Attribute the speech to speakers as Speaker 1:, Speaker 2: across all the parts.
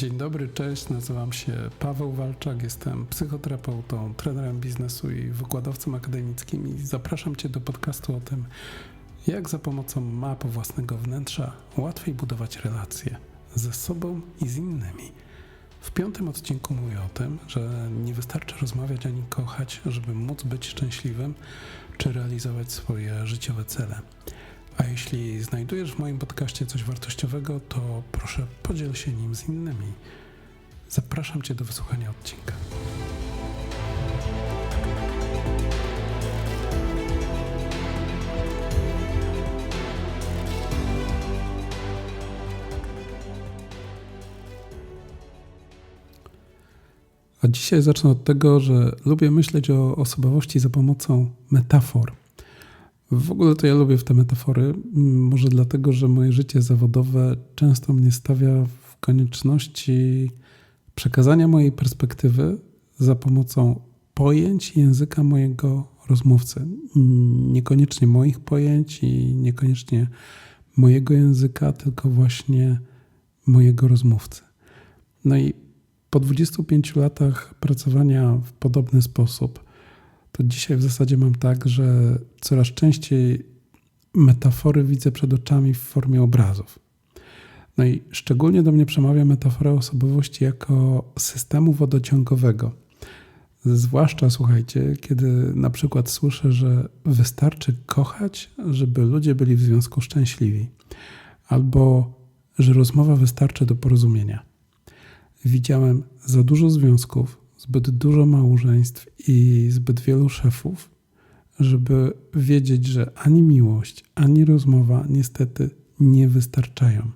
Speaker 1: Dzień dobry, cześć. Nazywam się Paweł Walczak, jestem psychoterapeutą, trenerem biznesu i wykładowcą akademickim i zapraszam Cię do podcastu o tym, jak za pomocą map własnego wnętrza łatwiej budować relacje ze sobą i z innymi. W piątym odcinku mówię o tym, że nie wystarczy rozmawiać ani kochać, żeby móc być szczęśliwym czy realizować swoje życiowe cele. A jeśli znajdujesz w moim podcaście coś wartościowego, to proszę podziel się nim z innymi. Zapraszam Cię do wysłuchania odcinka. A dzisiaj zacznę od tego, że lubię myśleć o osobowości za pomocą metafor. W ogóle to ja lubię w te metafory, może dlatego, że moje życie zawodowe często mnie stawia w konieczności przekazania mojej perspektywy za pomocą pojęć języka mojego rozmówcy. Niekoniecznie moich pojęć i niekoniecznie mojego języka, tylko właśnie mojego rozmówcy. No i po 25 latach pracowania w podobny sposób, to dzisiaj w zasadzie mam tak, że coraz częściej metafory widzę przed oczami w formie obrazów. No i szczególnie do mnie przemawia metafora osobowości jako systemu wodociągowego. Zwłaszcza słuchajcie, kiedy na przykład słyszę, że wystarczy kochać, żeby ludzie byli w związku szczęśliwi, albo że rozmowa wystarczy do porozumienia. Widziałem za dużo związków, zbyt dużo małżeństw i zbyt wielu szefów, żeby wiedzieć, że ani miłość, ani rozmowa niestety nie wystarczają.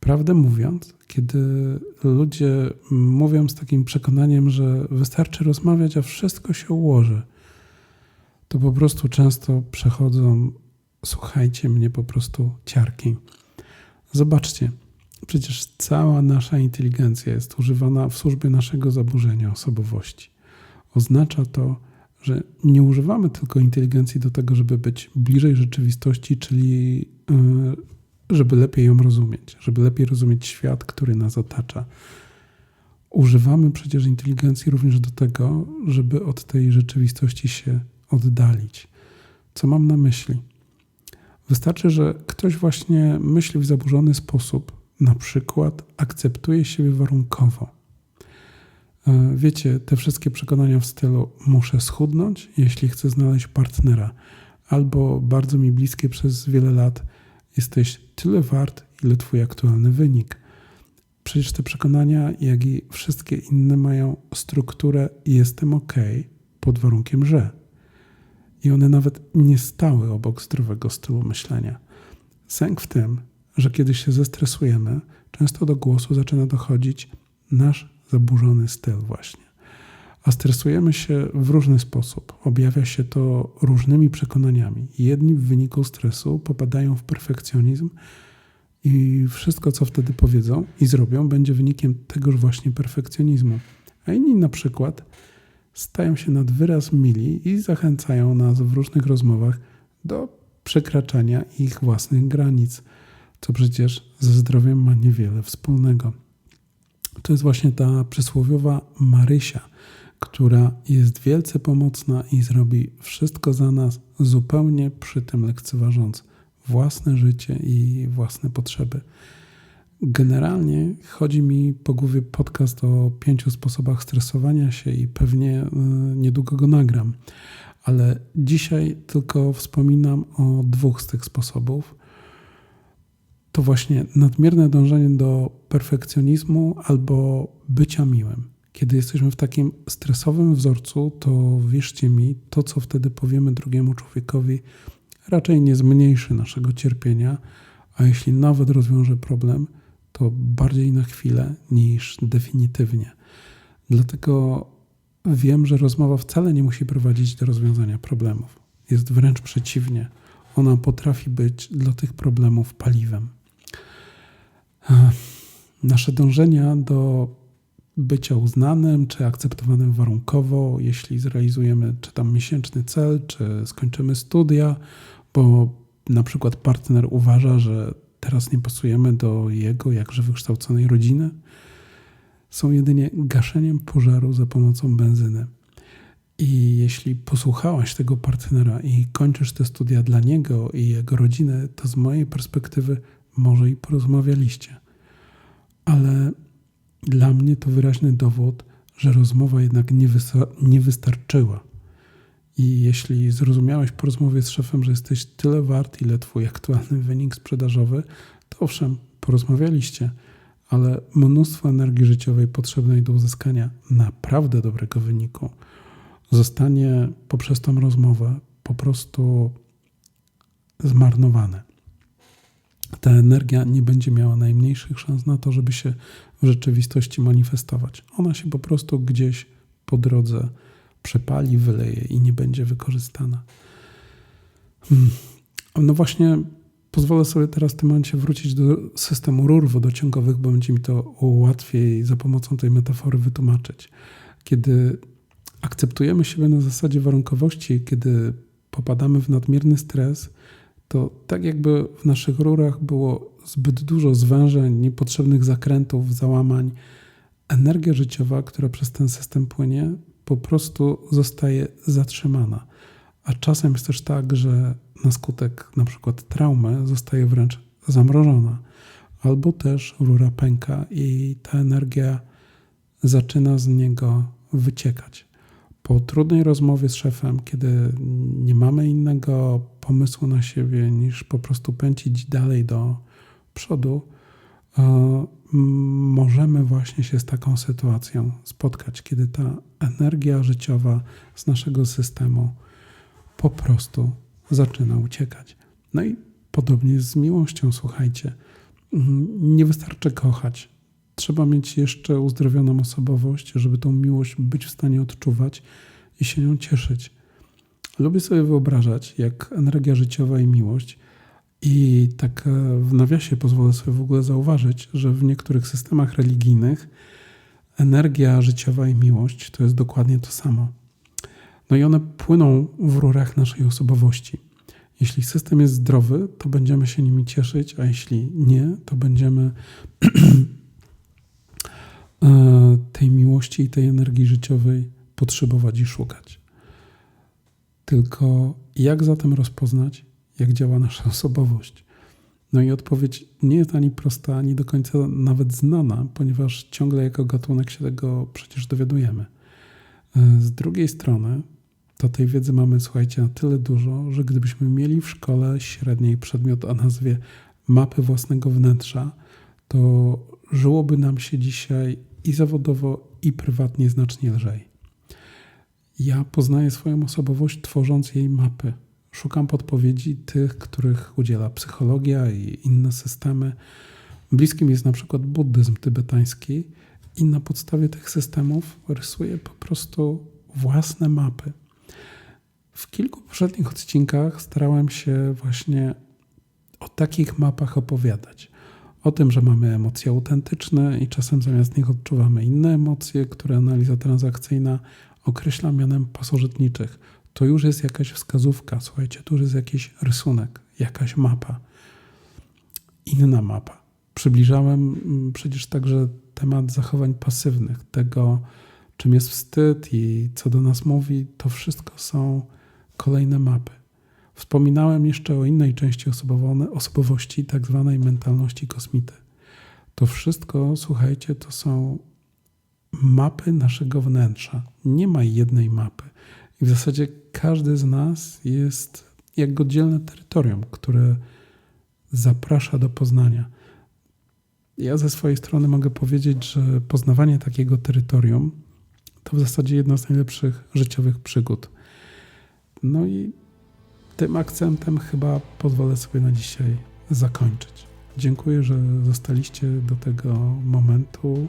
Speaker 1: Prawdę mówiąc, kiedy ludzie mówią z takim przekonaniem, że wystarczy rozmawiać, a wszystko się ułoży, to po prostu często przechodzą, słuchajcie mnie, po prostu ciarki. Zobaczcie, Przecież cała nasza inteligencja jest używana w służbie naszego zaburzenia osobowości. Oznacza to, że nie używamy tylko inteligencji do tego, żeby być bliżej rzeczywistości, czyli e, żeby lepiej ją rozumieć, żeby lepiej rozumieć świat, który nas otacza. Używamy przecież inteligencji również do tego, żeby od tej rzeczywistości się oddalić. Co mam na myśli? Wystarczy, że ktoś właśnie myśli w zaburzony sposób, na przykład akceptuje siebie warunkowo. E, wiecie, te wszystkie przekonania w stylu muszę schudnąć, jeśli chcę znaleźć partnera, albo bardzo mi bliskie przez wiele lat jesteś tyle wart, ile twój aktualny wynik. Przecież te przekonania, jak i wszystkie inne, mają strukturę jestem ok, pod warunkiem, że. I one nawet nie stały obok zdrowego stylu myślenia. Sęk w tym, że kiedy się zestresujemy, często do głosu zaczyna dochodzić nasz zaburzony styl, właśnie. A stresujemy się w różny sposób. Objawia się to różnymi przekonaniami. Jedni w wyniku stresu popadają w perfekcjonizm i wszystko, co wtedy powiedzą i zrobią, będzie wynikiem tegoż właśnie perfekcjonizmu. A inni na przykład stają się nad wyraz mili i zachęcają nas w różnych rozmowach do przekraczania ich własnych granic co przecież ze zdrowiem ma niewiele wspólnego. To jest właśnie ta przysłowiowa Marysia, która jest wielce pomocna i zrobi wszystko za nas, zupełnie przy tym lekceważąc własne życie i własne potrzeby. Generalnie chodzi mi po głowie podcast o pięciu sposobach stresowania się i pewnie y, niedługo go nagram, ale dzisiaj tylko wspominam o dwóch z tych sposobów to właśnie nadmierne dążenie do perfekcjonizmu albo bycia miłym. Kiedy jesteśmy w takim stresowym wzorcu, to wierzcie mi, to co wtedy powiemy drugiemu człowiekowi, raczej nie zmniejszy naszego cierpienia, a jeśli nawet rozwiąże problem, to bardziej na chwilę niż definitywnie. Dlatego wiem, że rozmowa wcale nie musi prowadzić do rozwiązania problemów. Jest wręcz przeciwnie. Ona potrafi być dla tych problemów paliwem nasze dążenia do bycia uznanym czy akceptowanym warunkowo, jeśli zrealizujemy czy tam miesięczny cel, czy skończymy studia, bo na przykład partner uważa, że teraz nie pasujemy do jego jakże wykształconej rodziny, są jedynie gaszeniem pożaru za pomocą benzyny. I jeśli posłuchałaś tego partnera i kończysz te studia dla niego i jego rodziny, to z mojej perspektywy może i porozmawialiście. Ale dla mnie to wyraźny dowód, że rozmowa jednak nie, nie wystarczyła. I jeśli zrozumiałeś po rozmowie z szefem, że jesteś tyle wart, ile twój aktualny wynik sprzedażowy, to owszem, porozmawialiście, ale mnóstwo energii życiowej potrzebnej do uzyskania naprawdę dobrego wyniku zostanie poprzez tą rozmowę po prostu zmarnowane. Ta energia nie będzie miała najmniejszych szans na to, żeby się w rzeczywistości manifestować. Ona się po prostu gdzieś po drodze przepali, wyleje i nie będzie wykorzystana. Hmm. No właśnie, pozwolę sobie teraz w tym momencie wrócić do systemu rur wodociągowych, bo będzie mi to łatwiej za pomocą tej metafory wytłumaczyć. Kiedy akceptujemy siebie na zasadzie warunkowości, kiedy popadamy w nadmierny stres, to tak jakby w naszych rurach było zbyt dużo zwężeń, niepotrzebnych zakrętów, załamań. Energia życiowa, która przez ten system płynie, po prostu zostaje zatrzymana. A czasem jest też tak, że na skutek na przykład traumy zostaje wręcz zamrożona, albo też rura pęka i ta energia zaczyna z niego wyciekać. Po trudnej rozmowie z szefem, kiedy nie mamy innego pomysłu na siebie niż po prostu pędzić dalej do przodu, e, możemy właśnie się z taką sytuacją spotkać, kiedy ta energia życiowa z naszego systemu po prostu zaczyna uciekać. No i podobnie z miłością, słuchajcie. Nie wystarczy kochać, Trzeba mieć jeszcze uzdrowioną osobowość, żeby tą miłość być w stanie odczuwać i się nią cieszyć. Lubię sobie wyobrażać, jak energia życiowa i miłość, i tak e, w nawiasie pozwolę sobie w ogóle zauważyć, że w niektórych systemach religijnych energia życiowa i miłość to jest dokładnie to samo. No i one płyną w rurach naszej osobowości. Jeśli system jest zdrowy, to będziemy się nimi cieszyć, a jeśli nie, to będziemy tej miłości i tej energii życiowej potrzebować i szukać. Tylko jak zatem rozpoznać, jak działa nasza osobowość? No i odpowiedź nie jest ani prosta, ani do końca nawet znana, ponieważ ciągle jako gatunek się tego przecież dowiadujemy. E, z drugiej strony, to tej wiedzy mamy, słuchajcie, na tyle dużo, że gdybyśmy mieli w szkole średniej przedmiot o nazwie mapy własnego wnętrza, to żyłoby nam się dzisiaj i zawodowo, i prywatnie znacznie lżej. Ja poznaję swoją osobowość tworząc jej mapy. Szukam podpowiedzi tych, których udziela psychologia i inne systemy. Bliskim jest na przykład buddyzm tybetański i na podstawie tych systemów rysuję po prostu własne mapy. W kilku poprzednich odcinkach starałem się właśnie o takich mapach opowiadać o tym, że mamy emocje autentyczne i czasem zamiast nich odczuwamy inne emocje, które analiza transakcyjna określa mianem pasożytniczych. To już jest jakaś wskazówka, słuchajcie, to już jest jakiś rysunek, jakaś mapa, inna mapa. Przybliżałem mm, przecież także temat zachowań pasywnych, tego, czym jest wstyd i co do nas mówi, to wszystko są kolejne mapy. Wspominałem jeszcze o innej części osobowości, tak zwanej mentalności kosmity. To wszystko, słuchajcie, to są mapy naszego wnętrza. Nie ma jednej mapy. I w zasadzie każdy z nas jest jak oddzielne terytorium, które zaprasza do poznania. Ja ze swojej strony mogę powiedzieć, że poznawanie takiego terytorium to w zasadzie jedna z najlepszych życiowych przygód. No i tym akcentem chyba pozwolę sobie na dzisiaj zakończyć. Dziękuję, że zostaliście do tego momentu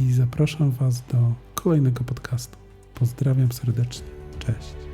Speaker 1: i zapraszam Was do kolejnego podcastu. Pozdrawiam serdecznie. Cześć.